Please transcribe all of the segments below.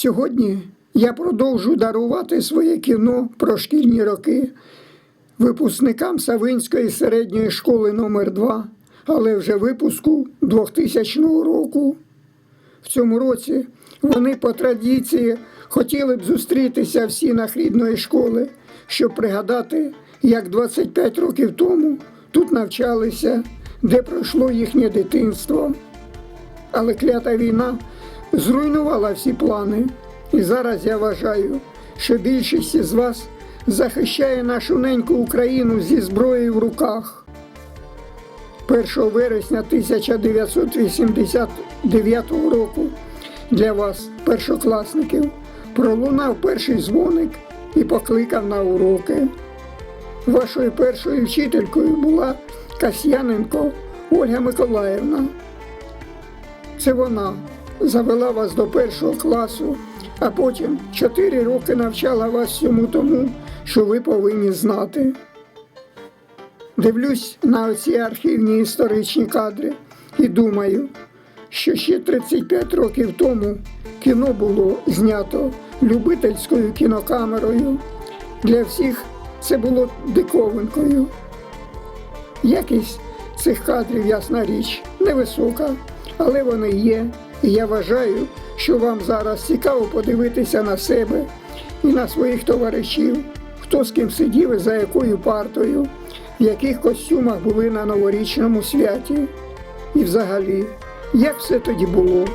Сьогодні я продовжу дарувати своє кіно про шкільні роки випускникам Савинської середньої школи номер 2 але вже випуску 2000 року. В цьому році вони по традиції хотіли б зустрітися в стінах рідної школи, щоб пригадати, як 25 років тому тут навчалися, де пройшло їхнє дитинство. Але клята війна зруйнувала всі плани. І зараз я вважаю, що більшість із вас захищає нашу неньку Україну зі зброєю в руках. 1 вересня 1989 року для вас, першокласників, пролунав перший дзвоник і покликав на уроки. Вашою першою вчителькою була Касьяненко Ольга Миколаївна. Це вона завела вас до першого класу, а потім чотири роки навчала вас всьому тому, що ви повинні знати. Дивлюсь на оці архівні історичні кадри і думаю, що ще 35 років тому кіно було знято любительською кінокамерою. Для всіх це було диковинкою. Якість цих кадрів, ясна річ, невисока, але вони є. І я вважаю, що вам зараз цікаво подивитися на себе і на своїх товаришів, хто з ким сидів і за якою партою, в яких костюмах були на новорічному святі. І взагалі, як все тоді було.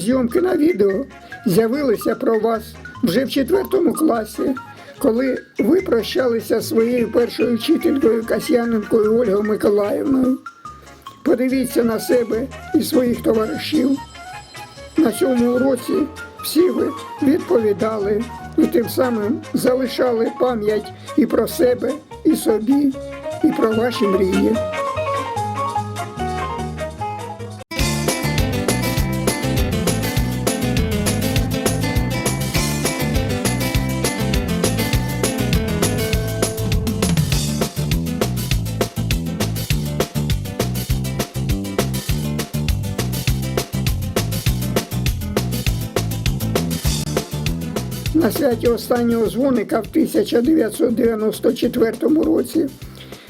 Зйомки на відео з'явилися про вас вже в четвертому класі, коли ви прощалися зі своєю першою вчителькою Касьяненкою Ольгою Миколаївною. Подивіться на себе і своїх товаришів. На цьому уроці всі ви відповідали і тим самим залишали пам'ять і про себе, і собі, і про ваші мрії. Святі останнього дзвоника в 1994 році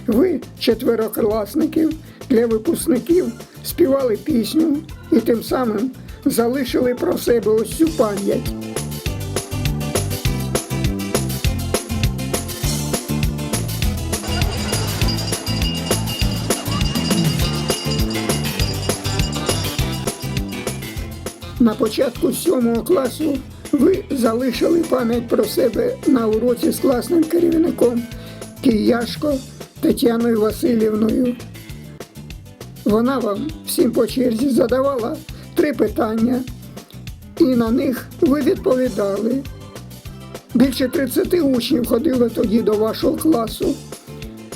ви, четверокласників, для випускників співали пісню і тим самим залишили про себе ось цю пам'ять. На початку сьомого класу ви залишили пам'ять про себе на уроці з класним керівником Кияшко Тетяною Васильівною. Вона вам всім по черзі задавала три питання, і на них ви відповідали. Більше 30 учнів ходили тоді до вашого класу.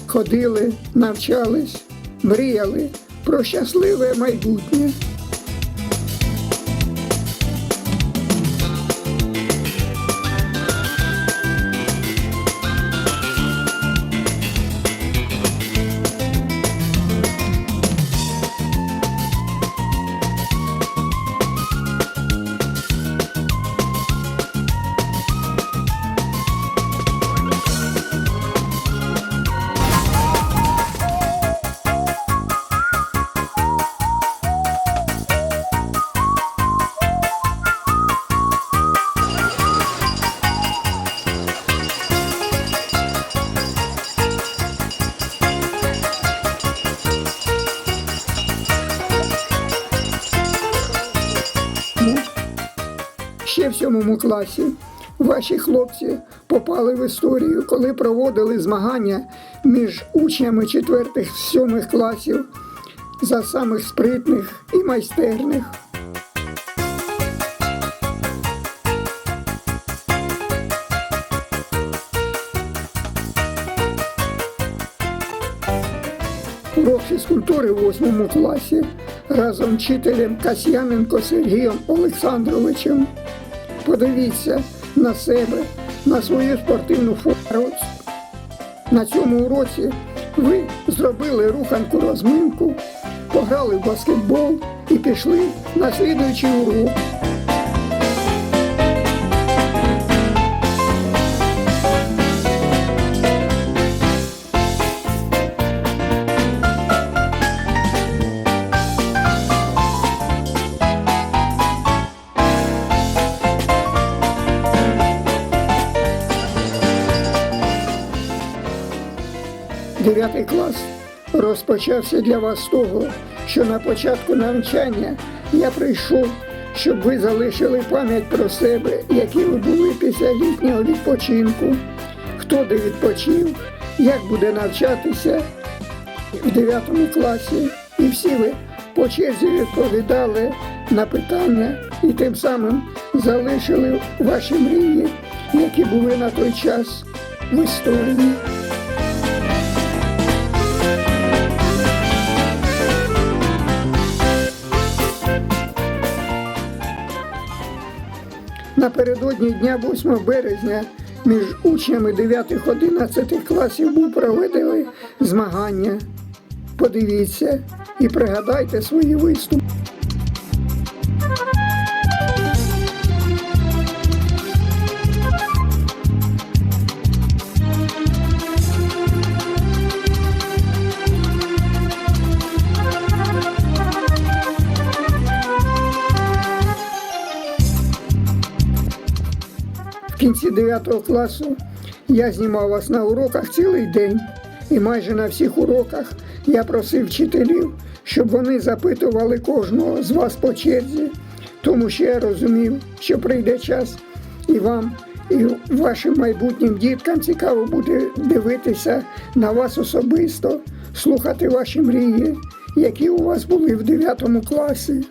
Ходили, навчались, мріяли про щасливе майбутнє. Сьомому класі ваші хлопці попали в історію, коли проводили змагання між учнями 4-7 класів за самих спритних і майстерних. Урок фізкультури у 8 класі разом з вчителем Касьяненко Сергієм Олександровичем. Подивіться на себе, на свою спортивну форму. На цьому уроці ви зробили руханку розминку, пограли в баскетбол і пішли на слідуючий урок. Дев'ятий клас розпочався для вас з того, що на початку навчання я прийшов, щоб ви залишили пам'ять про себе, які ви були після літнього відпочинку, хто де відпочив, як буде навчатися в 9 класі. І всі ви по черзі відповідали на питання і тим самим залишили ваші мрії, які були на той час в історії. Напередодні дня 8 березня між учнями 9-11 класів був проведені змагання. Подивіться і пригадайте свої виступи. 9 класу я знімав вас на уроках цілий день. І майже на всіх уроках я просив вчителів, щоб вони запитували кожного з вас по черзі, тому що я розумів, що прийде час і вам, і вашим майбутнім діткам цікаво буде дивитися на вас особисто, слухати ваші мрії, які у вас були в 9 класі.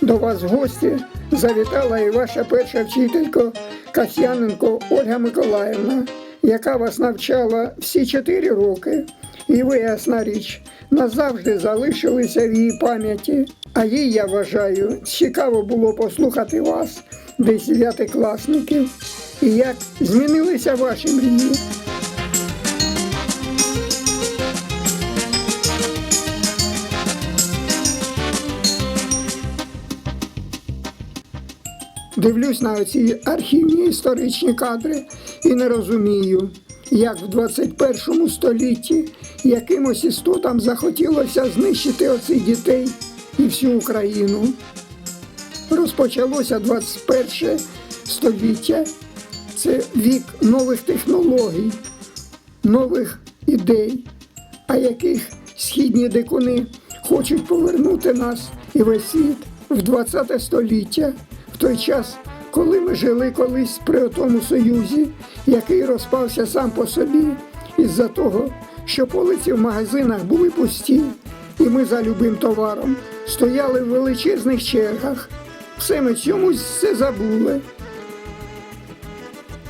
До вас в гості завітала і ваша перша вчителька Касьяненко Ольга Миколаївна, яка вас навчала всі чотири роки. І ви, ясна річ, назавжди залишилися в її пам'яті. А їй, я вважаю, цікаво було послухати вас, десь дев'ятикласників, і як змінилися ваші мрії. Дивлюсь на оці архівні історичні кадри і не розумію, як в 21 столітті якимось істотам захотілося знищити оцих дітей і всю Україну. Розпочалося 21 століття. Це вік нових технологій, нових ідей, а яких східні дикуни хочуть повернути нас і весь світ в 20 століття, в той час, коли ми жили колись при тому союзі, який розпався сам по собі, із-за того, що полиці в магазинах були пусті, і ми за любим товаром стояли в величезних чергах. Все ми чомусь все забули.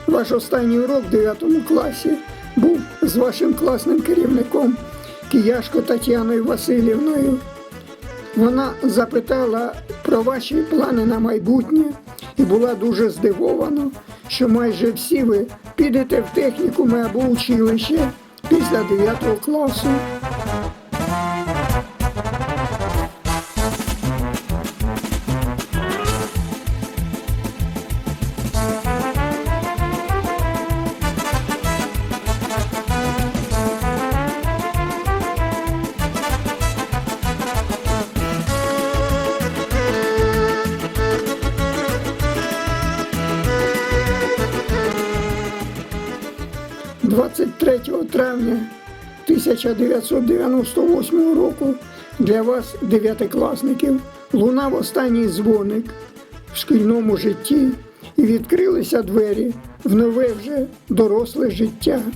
Ваш останній урок в 9 класі був з вашим класним керівником Кияшко Тетяною Васильівною. Вона запитала про ваші плани на майбутнє і була дуже здивована, що майже всі ви підете в технікуми або училище після 9 класу. – 23 травня 1998 року для вас, дев'ятикласників, лунав останній дзвоник в шкільному житті і відкрилися двері в нове вже доросле життя. –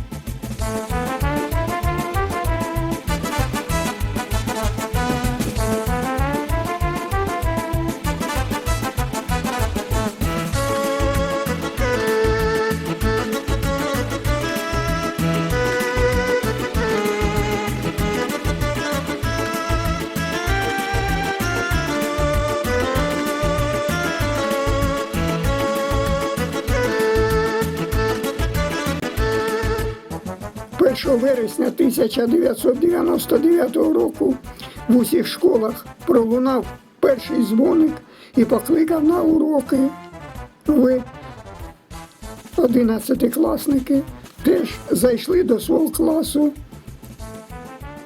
1 вересня 1999 року в усіх школах пролунав перший дзвоник і покликав на уроки. Ви, одинадцятикласники, теж зайшли до свого класу.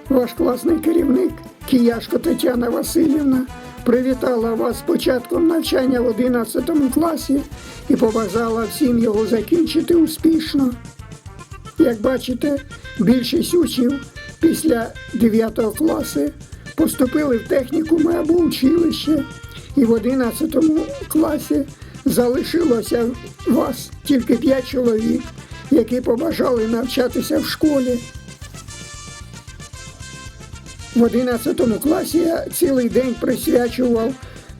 Ваш класний керівник Кияшко Тетяна Васильівна привітала вас з початком навчання в 11 класі і побажала всім його закінчити успішно. Як бачите, більшість учнів після 9 класу поступили в технікуми або училище, і в 11 класі залишилося вас тільки 5 чоловік, які побажали навчатися в школі. В 11 класі я цілий день присвячував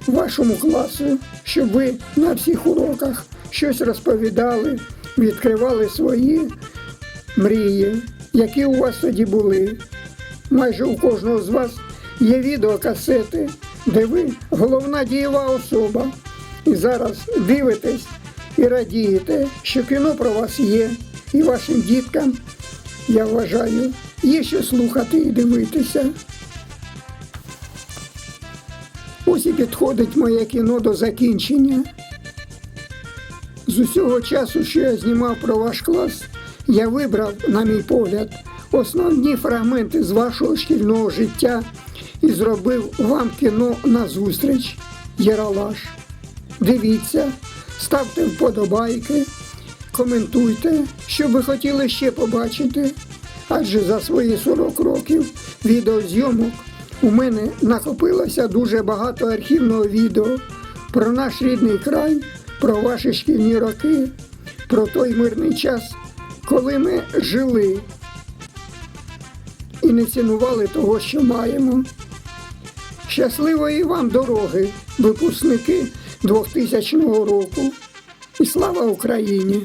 вашому класу, щоб ви на всіх уроках щось розповідали, відкривали свої мрії, які у вас тоді були. Майже у кожного з вас є відеокасети, де ви головна дієва особа. І зараз дивитесь і радієте, що кіно про вас є, і вашим діткам, я вважаю, є що слухати і дивитися. Ось і підходить моє кіно до закінчення. З усього часу, що я знімав про ваш клас, я вибрав, на мій погляд, основні фрагменти з вашого шкільного життя і зробив вам кіно на зустріч Єралаш. Дивіться, ставте вподобайки, коментуйте, що ви хотіли ще побачити. Адже за свої 40 років відеозйомок у мене накопилося дуже багато архівного відео про наш рідний край, про ваші шкільні роки, про той мирний час, коли ми жили і не цінували того, що маємо. Щасливої вам дороги, випускники 2000 року. І слава Україні!